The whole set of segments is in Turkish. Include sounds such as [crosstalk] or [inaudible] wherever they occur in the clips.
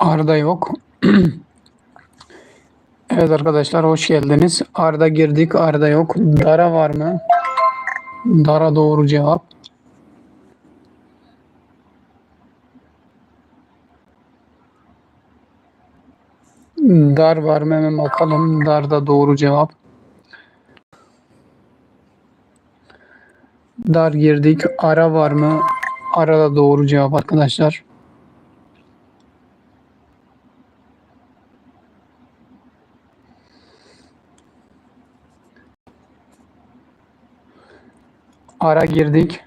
Arda yok. [clears throat] Evet arkadaşlar hoş geldiniz. Arda girdik. Arda yok. Dara var mı? Dara doğru cevap. Dar var mı? Hemen bakalım. Dar da doğru cevap. Dar girdik. Ara var mı? Ara da doğru cevap arkadaşlar. Ara girdik.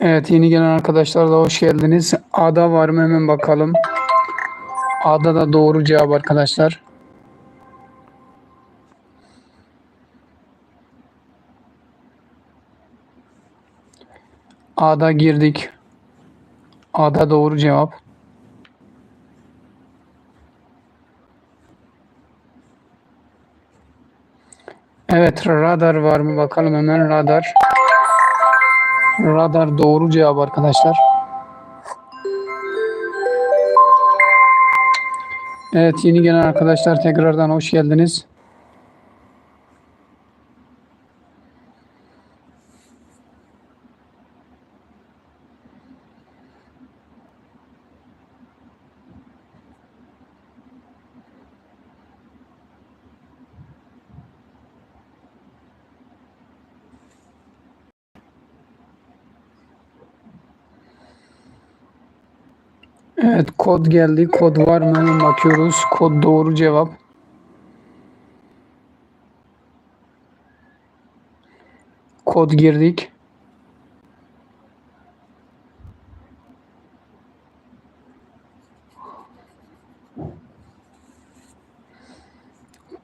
Evet yeni gelen arkadaşlar da hoş geldiniz. Ada var mı hemen bakalım. Ada da doğru cevap arkadaşlar. Ada girdik. Ada doğru cevap. Evet radar var mı bakalım hemen radar. Radar doğru cevap arkadaşlar. Evet yeni gelen arkadaşlar tekrardan hoş geldiniz. Evet kod geldi. Kod var mı? Hemen bakıyoruz. Kod doğru cevap. Kod girdik.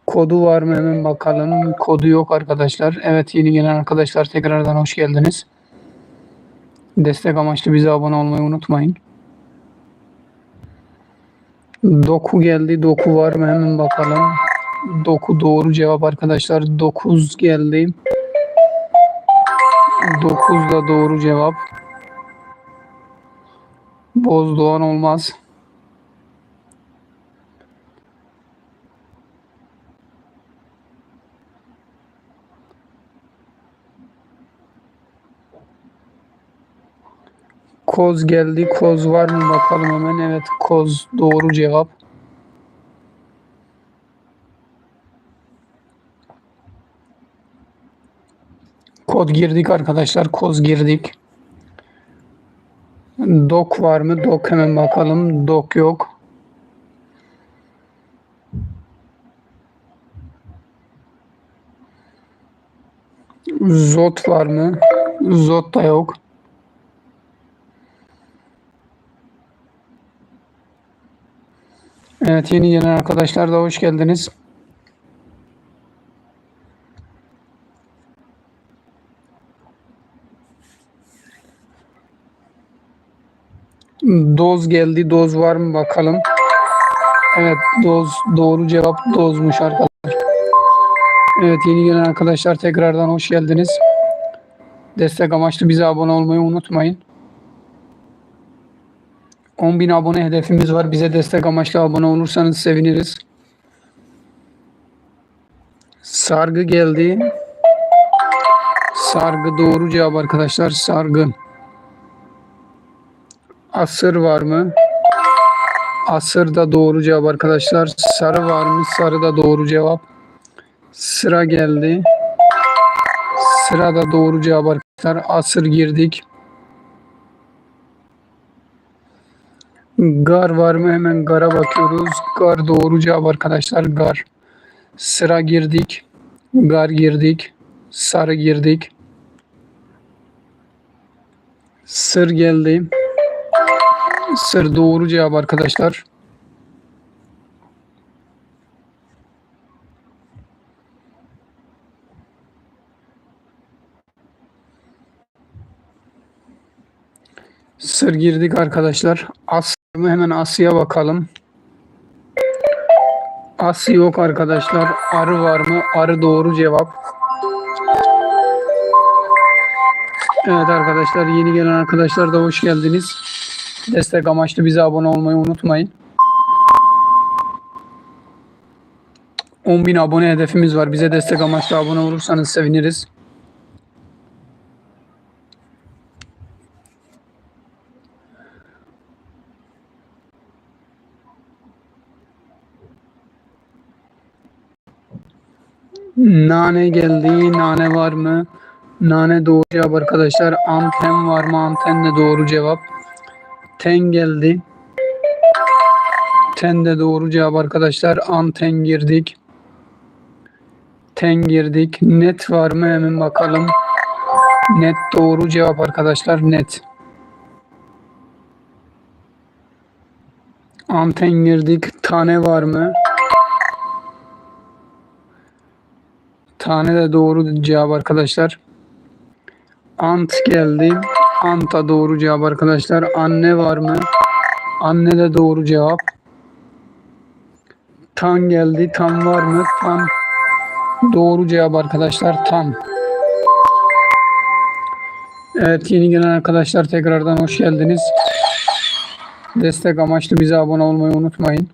Kodu var mı hemen bakalım. Kodu yok arkadaşlar. Evet yeni gelen arkadaşlar tekrardan hoş geldiniz. Destek amaçlı bize abone olmayı unutmayın. Doku geldi. Doku var mı? Hemen bakalım. Doku doğru cevap arkadaşlar. 9 geldi. 9 da doğru cevap. Bozdoğan olmaz. Koz geldi. Koz var mı bakalım hemen. Evet koz doğru cevap. Kod girdik arkadaşlar. Koz girdik. Dok var mı? Dok hemen bakalım. Dok yok. Zot var mı? Zot da yok. Evet yeni gelen arkadaşlar da hoş geldiniz. Doz geldi. Doz var mı bakalım. Evet doz doğru cevap dozmuş arkadaşlar. Evet yeni gelen arkadaşlar tekrardan hoş geldiniz. Destek amaçlı bize abone olmayı unutmayın. 10.000 abone hedefimiz var. Bize destek amaçlı abone olursanız seviniriz. Sargı geldi. Sargı doğru cevap arkadaşlar. Sargı. Asır var mı? Asır da doğru cevap arkadaşlar. Sarı var mı? Sarı da doğru cevap. Sıra geldi. Sıra da doğru cevap arkadaşlar. Asır girdik. Gar var mı? Hemen gara bakıyoruz. Gar doğru cevap arkadaşlar. Gar. Sıra girdik. Gar girdik. Sarı girdik. Sır geldi. Sır doğru cevap arkadaşlar. Sır girdik arkadaşlar. Mı? Hemen Asya bakalım. Asya yok arkadaşlar. Arı var mı? Arı doğru cevap. Evet arkadaşlar yeni gelen arkadaşlar da hoş geldiniz. Destek amaçlı bize abone olmayı unutmayın. 10.000 abone hedefimiz var. Bize destek amaçlı abone olursanız seviniriz. Nane geldi. Nane var mı? Nane doğru cevap arkadaşlar. Anten var mı? Anten de doğru cevap. Ten geldi. Ten de doğru cevap arkadaşlar. Anten girdik. Ten girdik. Net var mı? Hemen bakalım. Net doğru cevap arkadaşlar. Net. Anten girdik. Tane var mı? Tane de doğru cevap arkadaşlar. Ant geldi. Anta doğru cevap arkadaşlar. Anne var mı? Anne de doğru cevap. Tan geldi. Tan var mı? Tan doğru cevap arkadaşlar. Tan. Evet yeni gelen arkadaşlar tekrardan hoş geldiniz. Destek amaçlı bize abone olmayı unutmayın.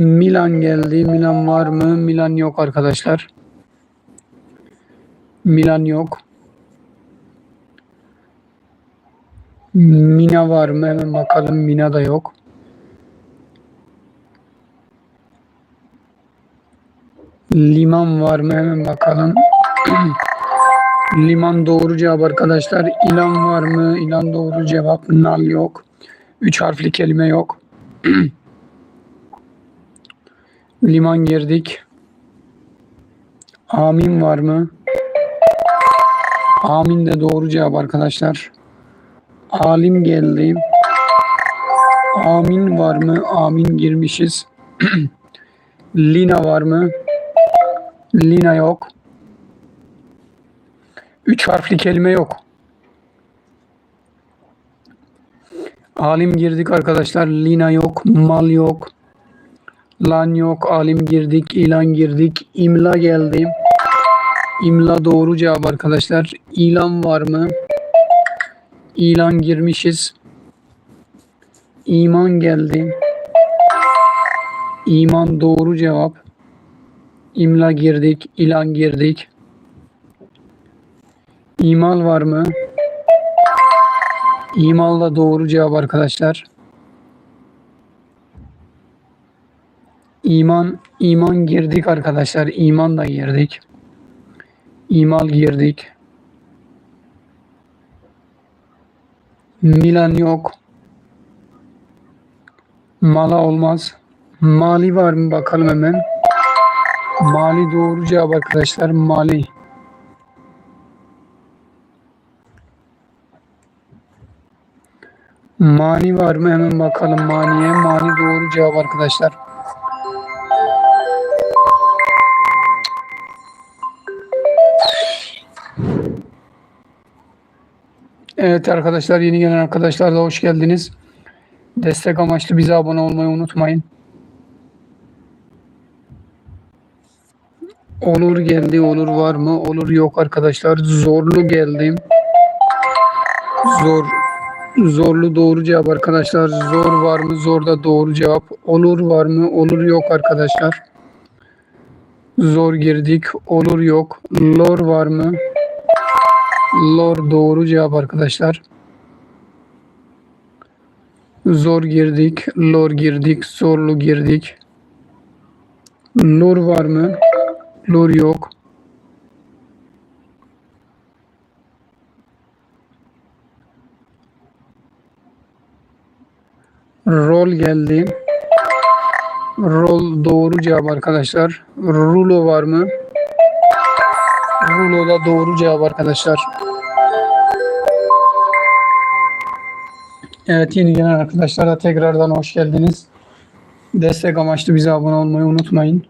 Milan geldi. Milan var mı? Milan yok arkadaşlar. Milan yok. Mina var mı? Hemen bakalım. Mina da yok. Liman var mı? Hemen bakalım. [clears throat] Liman doğru cevap arkadaşlar. İlan var mı? İlan doğru cevap. Nal yok. Üç harfli kelime yok. [clears throat] Liman girdik. Amin var mı? Amin de doğru cevap arkadaşlar. Alim geldi. Amin var mı? Amin girmişiz. [clears throat] Lina var mı? Lina yok. Üç harfli kelime yok. Alim girdik arkadaşlar. Lina yok. Mal yok. Lan yok. Alim girdik. ilan girdik. İmla geldi. İmla doğru cevap arkadaşlar. İlan var mı? İlan girmişiz. İman geldi. İman doğru cevap. İmla girdik. ilan girdik. İmal var mı? İmal da doğru cevap arkadaşlar. İman, iman girdik arkadaşlar. İman da girdik. İmal girdik. Milan yok. Mala olmaz. Mali var mı bakalım hemen. Mali doğru cevap arkadaşlar. Mali. Mani var mı? Hemen bakalım maniye. Mani doğru cevap arkadaşlar. Evet arkadaşlar yeni gelen arkadaşlar da hoş geldiniz. Destek amaçlı bize abone olmayı unutmayın. Olur geldi, olur var mı? Olur yok arkadaşlar. Zorlu geldi. Zor. Zorlu doğru cevap arkadaşlar. Zor var mı? Zor da doğru cevap. Olur var mı? Olur yok arkadaşlar. Zor girdik. Olur yok. Lor var mı? Lor doğru cevap arkadaşlar. Zor girdik. Lor girdik. Zorlu girdik. Lor var mı? Lor yok. Rol geldi. Rol doğru cevap arkadaşlar. Rulo var mı? Rulo da doğru cevap arkadaşlar. Evet yeni gelen arkadaşlara tekrardan hoş geldiniz. Destek amaçlı bize abone olmayı unutmayın.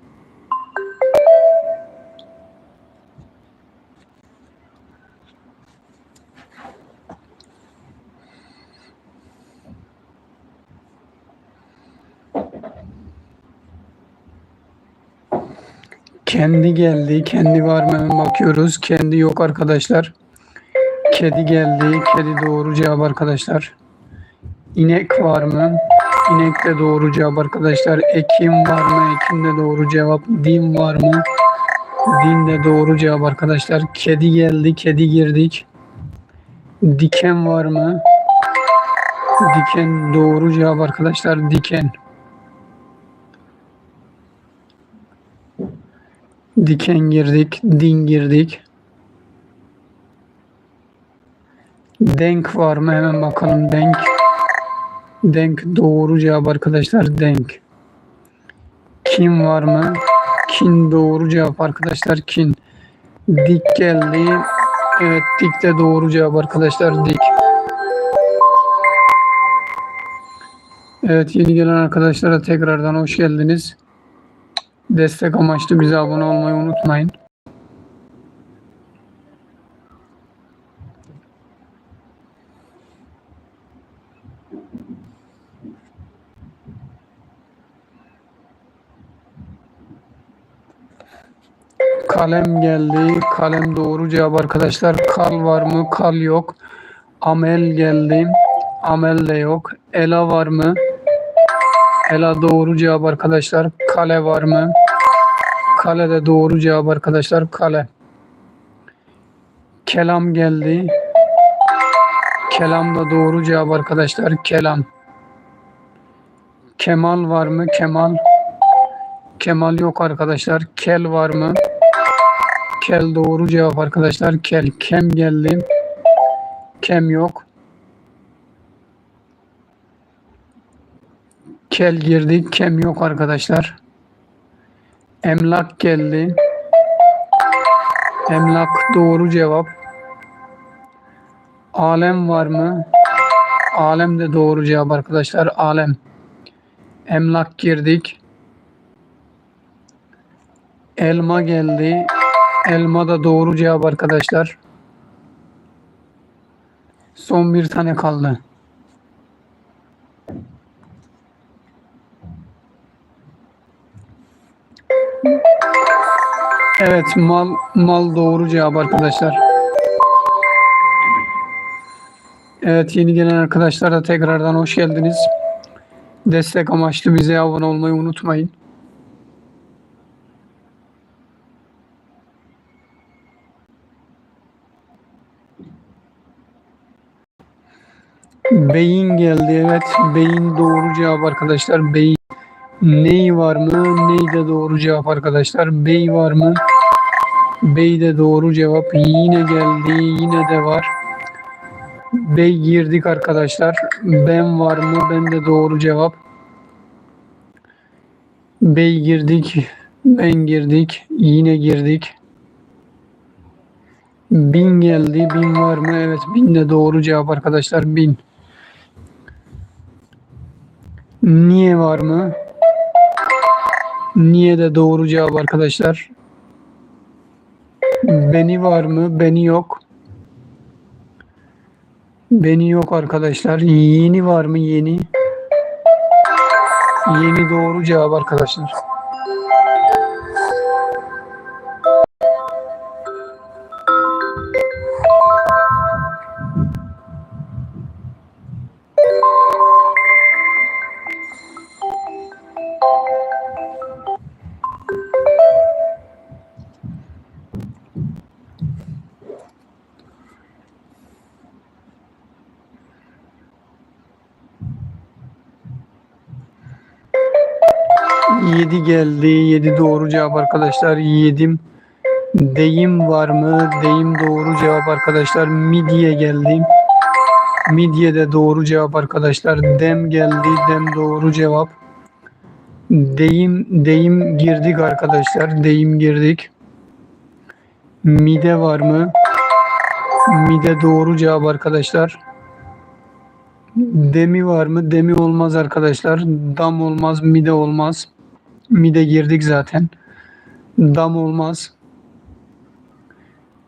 Kendi geldi. Kendi var mı? Bakıyoruz. Kendi yok arkadaşlar. Kedi geldi. Kedi doğru cevap arkadaşlar. İnek var mı? İnek de doğru cevap arkadaşlar. Ekim var mı? Ekim de doğru cevap. Din var mı? Din de doğru cevap arkadaşlar. Kedi geldi. Kedi girdik. Diken var mı? Diken doğru cevap arkadaşlar. Diken. Diken girdik. Din girdik. Denk var mı? Hemen bakalım. Denk. Denk doğru cevap arkadaşlar. Denk. Kim var mı? Kin doğru cevap arkadaşlar. Kin. Dik geldi. Evet dik de doğru cevap arkadaşlar. Dik. Evet yeni gelen arkadaşlara tekrardan hoş geldiniz. Destek amaçlı bize abone olmayı unutmayın. Kalem geldi. Kalem doğru cevap arkadaşlar. Kal var mı? Kal yok. Amel geldi. Amel de yok. Ela var mı? Ela doğru cevap arkadaşlar. Kale var mı? Kale de doğru cevap arkadaşlar. Kale. Kelam geldi. Kelam da doğru cevap arkadaşlar. Kelam. Kemal var mı? Kemal. Kemal yok arkadaşlar. Kel var mı? Kel doğru cevap arkadaşlar. Kel. Kem geldi. Kem yok. Kel girdik. Kem yok arkadaşlar. Emlak geldi. Emlak doğru cevap. Alem var mı? Alem de doğru cevap arkadaşlar. Alem. Emlak girdik. Elma geldi. Elma da doğru cevap arkadaşlar. Son bir tane kaldı. Evet mal mal doğru cevap arkadaşlar. Evet yeni gelen arkadaşlara tekrardan hoş geldiniz. Destek amaçlı bize abone olmayı unutmayın. Beyin geldi evet. Beyin doğru cevap arkadaşlar. Beyin. Ney var mı? Ney de doğru cevap arkadaşlar. Bey var mı? Bey de doğru cevap. Yine geldi. Yine de var. Bey girdik arkadaşlar. Ben var mı? Ben de doğru cevap. Bey girdik. Ben girdik. Yine girdik. Bin geldi. Bin var mı? Evet. Bin de doğru cevap arkadaşlar. Bin. Niye var mı? Niye de doğru cevap arkadaşlar. Beni var mı? Beni yok. Beni yok arkadaşlar. Yeni var mı? Yeni. Yeni doğru cevap arkadaşlar. Yedi geldi. Yedi doğru cevap arkadaşlar. Yedim. Deyim var mı? Deyim doğru cevap arkadaşlar. Midye geldi. Midye de doğru cevap arkadaşlar. Dem geldi. Dem doğru cevap. Deyim deyim girdik arkadaşlar. Deyim girdik. Mide var mı? Mide doğru cevap arkadaşlar. Demi var mı? Demi olmaz arkadaşlar. Dam olmaz, mide olmaz. Mide girdik zaten. Dam olmaz.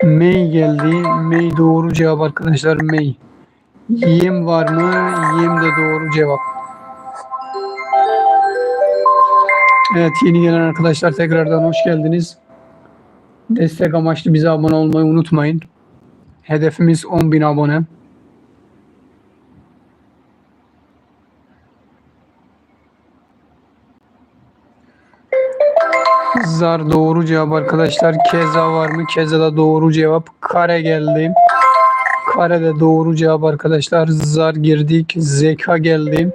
Mey geldi. Mey doğru cevap arkadaşlar. Mey. Yem var mı? Yem de doğru cevap. Evet yeni gelen arkadaşlar tekrardan hoş geldiniz. Destek amaçlı bize abone olmayı unutmayın. Hedefimiz 10.000 abone. Zar doğru cevap arkadaşlar. Keza var mı? Keza da doğru cevap. Kare geldi. Kare de doğru cevap arkadaşlar. Zar girdik. Zeka geldi.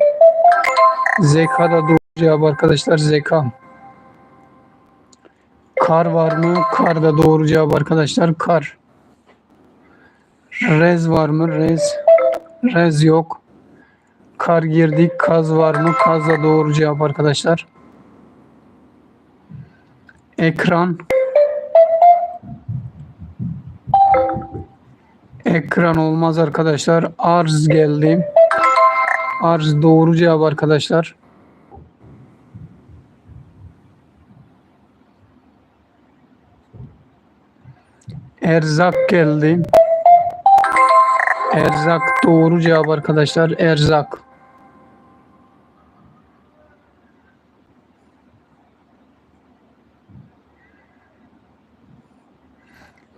Zeka da doğru cevap arkadaşlar. Zeka. Kar var mı? Kar da doğru cevap arkadaşlar. Kar. Rez var mı? Rez. Rez yok. Kar girdik. Kaz var mı? Kaz da doğru cevap arkadaşlar. Ekran. Ekran olmaz arkadaşlar. Arz geldi. Arz doğru cevap arkadaşlar. Erzak geldi. Erzak doğru cevap arkadaşlar. Erzak.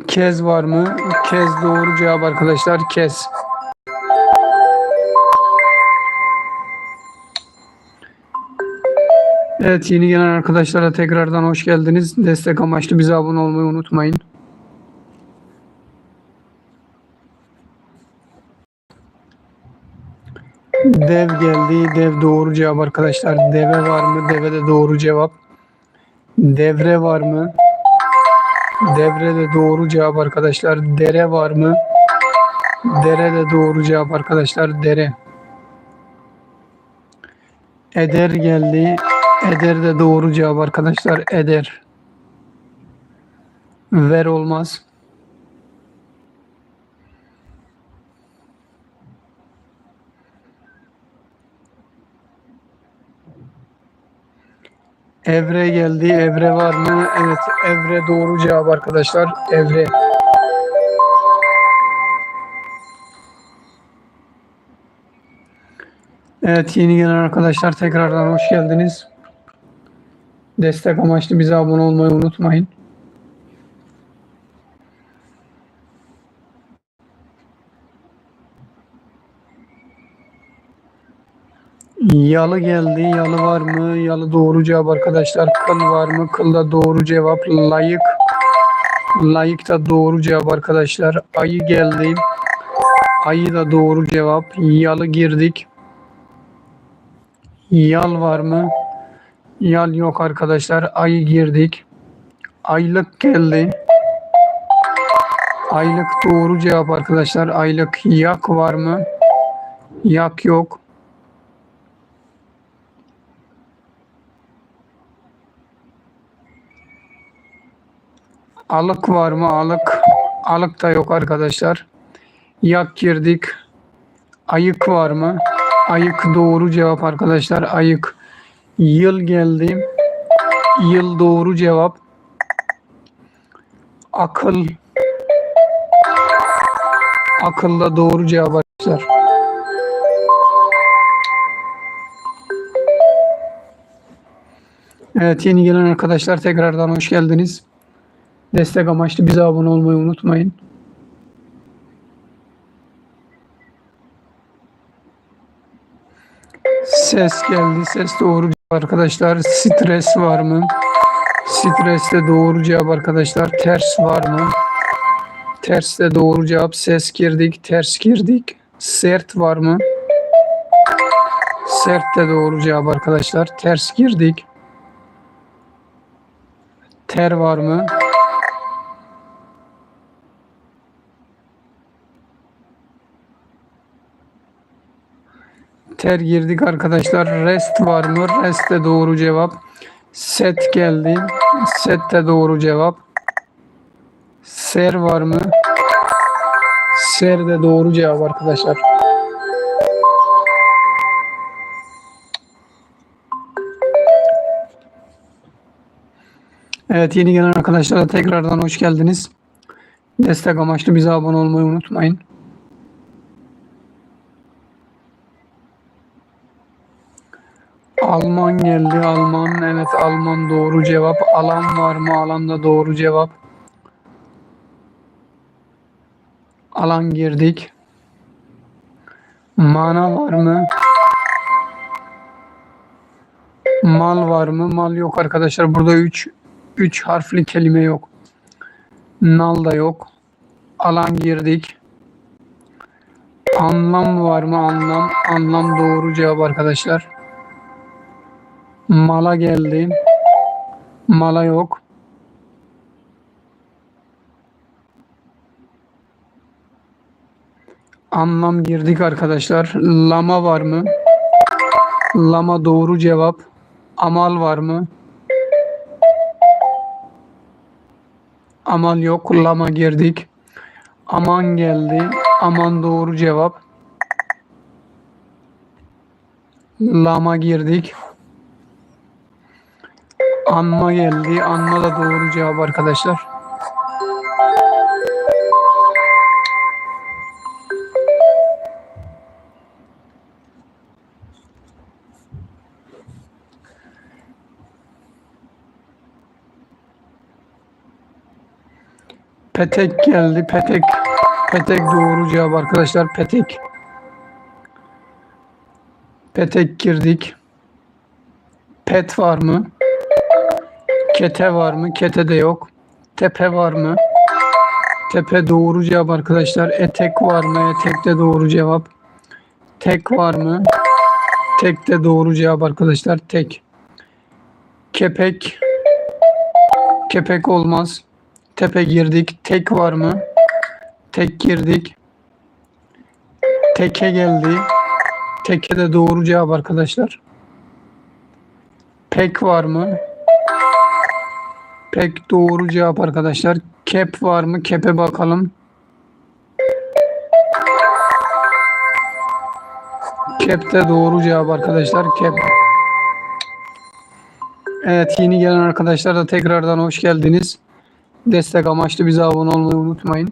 Kez var mı? Kez doğru cevap arkadaşlar. Kez. Evet yeni gelen arkadaşlara tekrardan hoş geldiniz. Destek amaçlı bize abone olmayı unutmayın. Dev geldi. Dev doğru cevap arkadaşlar. Deve var mı? Deve de doğru cevap. Devre var mı? Devre de doğru cevap arkadaşlar. Dere var mı? Dere de doğru cevap arkadaşlar. Dere. Eder geldi. Eder de doğru cevap arkadaşlar. Eder. Ver olmaz. Evre geldi. Evre var mı? Evet. Evre doğru cevap arkadaşlar. Evre. Evet yeni gelen arkadaşlar tekrardan hoş geldiniz. Destek amaçlı bize abone olmayı unutmayın. Yalı geldi. Yalı var mı? Yalı doğru cevap arkadaşlar. Kıl var mı? Kıl da doğru cevap. Layık. Layık da doğru cevap arkadaşlar. Ayı geldi. Ayı da doğru cevap. Yalı girdik. Yal var mı? Yal yok arkadaşlar. Ayı girdik. Aylık geldi. Aylık doğru cevap arkadaşlar. Aylık yak var mı? Yak yok. Alık var mı? Alık. Alık da yok arkadaşlar. Yak girdik. Ayık var mı? Ayık doğru cevap arkadaşlar. Ayık. Yıl geldi. Yıl doğru cevap. Akıl. Akıl da doğru cevap arkadaşlar. Evet yeni gelen arkadaşlar tekrardan hoş geldiniz. Destek amaçlı bize abone olmayı unutmayın. Ses geldi. Ses doğru cevap arkadaşlar. Stres var mı? Stres de doğru cevap arkadaşlar. Ters var mı? Ters de doğru cevap. Ses girdik. Ters girdik. Sert var mı? Sert de doğru cevap arkadaşlar. Ters girdik. Ter var mı? Ter girdik arkadaşlar. Rest var mı? Rest de doğru cevap. Set geldi. Set de doğru cevap. Ser var mı? Ser de doğru cevap arkadaşlar. Evet yeni gelen arkadaşlara tekrardan hoş geldiniz. Destek amaçlı bize abone olmayı unutmayın. Alman geldi. Alman. Evet Alman doğru cevap. Alan var mı? Alan da doğru cevap. Alan girdik. Mana var mı? Mal var mı? Mal yok arkadaşlar. Burada 3 3 harfli kelime yok. Nal da yok. Alan girdik. Anlam var mı? Anlam. Anlam doğru cevap arkadaşlar. Mala geldi. Mala yok. Anlam girdik arkadaşlar. Lama var mı? Lama doğru cevap. Amal var mı? Amal yok. Lama girdik. Aman geldi. Aman doğru cevap. Lama girdik. Anma geldi. Anma da doğru cevap arkadaşlar. Petek geldi. Petek. Petek doğru cevap arkadaşlar. Petek. Petek girdik. Pet var mı? Kete var mı? Kete de yok. Tepe var mı? Tepe doğru cevap arkadaşlar. Etek var mı? Etek de doğru cevap. Tek var mı? Tek de doğru cevap arkadaşlar. Tek. Kepek. Kepek olmaz. Tepe girdik. Tek var mı? Tek girdik. Teke geldi. Teke de doğru cevap arkadaşlar. Pek var mı? Pek doğru cevap arkadaşlar. Kep var mı? Kepe bakalım. Kep de doğru cevap arkadaşlar. Kep. Evet yeni gelen arkadaşlar da tekrardan hoş geldiniz. Destek amaçlı bize abone olmayı unutmayın.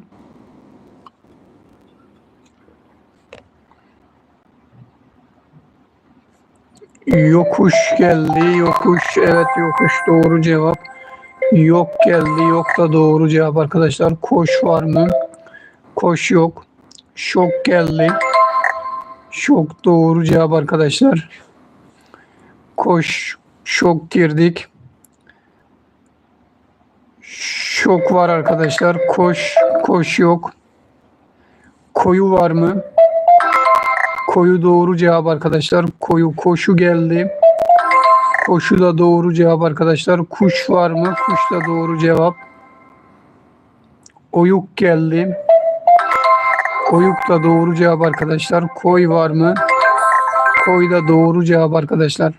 Yokuş geldi. Yokuş. Evet yokuş doğru cevap. Yok geldi. Yok da doğru cevap arkadaşlar. Koş var mı? Koş yok. Şok geldi. Şok doğru cevap arkadaşlar. Koş. Şok girdik. Şok var arkadaşlar. Koş. Koş yok. Koyu var mı? Koyu doğru cevap arkadaşlar. Koyu koşu geldi. Koşu da doğru cevap arkadaşlar. Kuş var mı? Kuş da doğru cevap. Oyuk geldi. Oyuk da doğru cevap arkadaşlar. Koy var mı? Koy da doğru cevap arkadaşlar.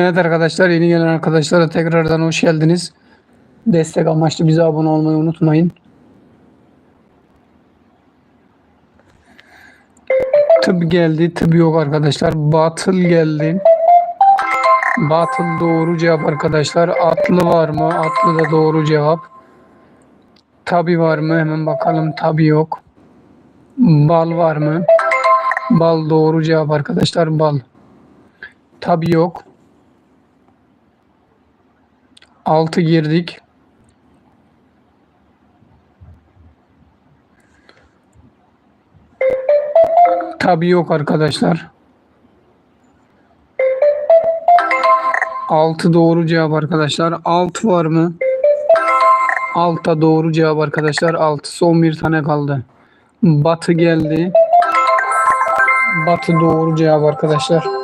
Evet arkadaşlar yeni gelen arkadaşlara tekrardan hoş geldiniz. Destek amaçlı bize abone olmayı unutmayın. Tıp geldi. Tıp yok arkadaşlar. Batıl geldi. Batıl doğru cevap arkadaşlar. Atlı var mı? Atlı da doğru cevap. Tabi var mı? Hemen bakalım. Tabi yok. Bal var mı? Bal doğru cevap arkadaşlar. Bal. Tabi yok. 6 girdik. Tabi yok arkadaşlar. 6 doğru cevap arkadaşlar. Alt var mı? Alta doğru cevap arkadaşlar. 6 son bir tane kaldı. Batı geldi. Batı doğru cevap arkadaşlar.